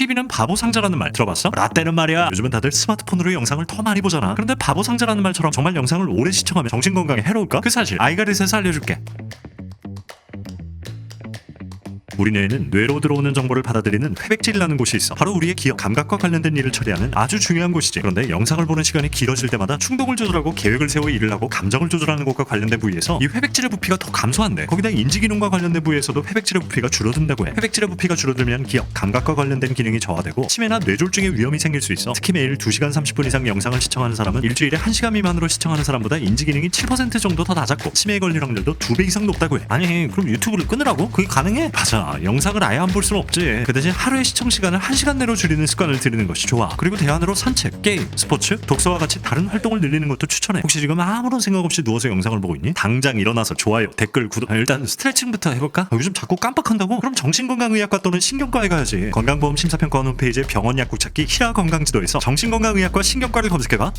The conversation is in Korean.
TV는 바보 상자라는 말 들어봤어? 라떼는 말이야 요즘은 다들 스마트폰으로 영상을 더 많이 보잖아 그런데 바보 상자라는 말처럼 정말 영상을 오래 시청하면 정신 건강에 해로울까? 그 사실 아이가리스에서 알려줄게 우리 뇌에는 뇌로 들어오는 정보를 받아들이는 회백질이라는 곳이 있어. 바로 우리의 기억, 감각과 관련된 일을 처리하는 아주 중요한 곳이지. 그런데 영상을 보는 시간이 길어질 때마다 충동을 조절하고 계획을 세워 일을 하고 감정을 조절하는 것과 관련된 부위에서 이 회백질의 부피가 더 감소한대. 거기다 인지 기능과 관련된 부위에서도 회백질의 부피가 줄어든다고 해. 회백질의 부피가 줄어들면 기억, 감각과 관련된 기능이 저하되고 치매나 뇌졸중의 위험이 생길 수 있어. 특히 매일 2시간 30분 이상 영상을 시청하는 사람은 일주일에 1시간 미만으로 시청하는 사람보다 인지 기능이 7% 정도 더 낮았고 치매 에 걸릴 확률도 2배 이상 높다고 해. 아니, 그럼 유튜브를 끊으라고? 그게 가능해? 맞 아. 영상을 아예 안 볼 수는 없지. 그 대신 하루의 시청 시간을 1시간 내로 줄이는 습관을 들이는 것이 좋아. 그리고 대안으로 산책, 게임, 스포츠, 독서와 같이 다른 활동을 늘리는 것도 추천해. 혹시 지금 아무런 생각 없이 누워서 영상을 보고 있니? 당장 일어나서 좋아요, 댓글, 구독. 아, 일단 스트레칭부터 해볼까? 아, 요즘 자꾸 깜빡한다고? 그럼 정신건강의학과 또는 신경과에 가야지. 건강보험 심사평가 홈페이지에 병원 약국 찾기 히라 건강지도에서 정신건강의학과 신경과를 검색해봐.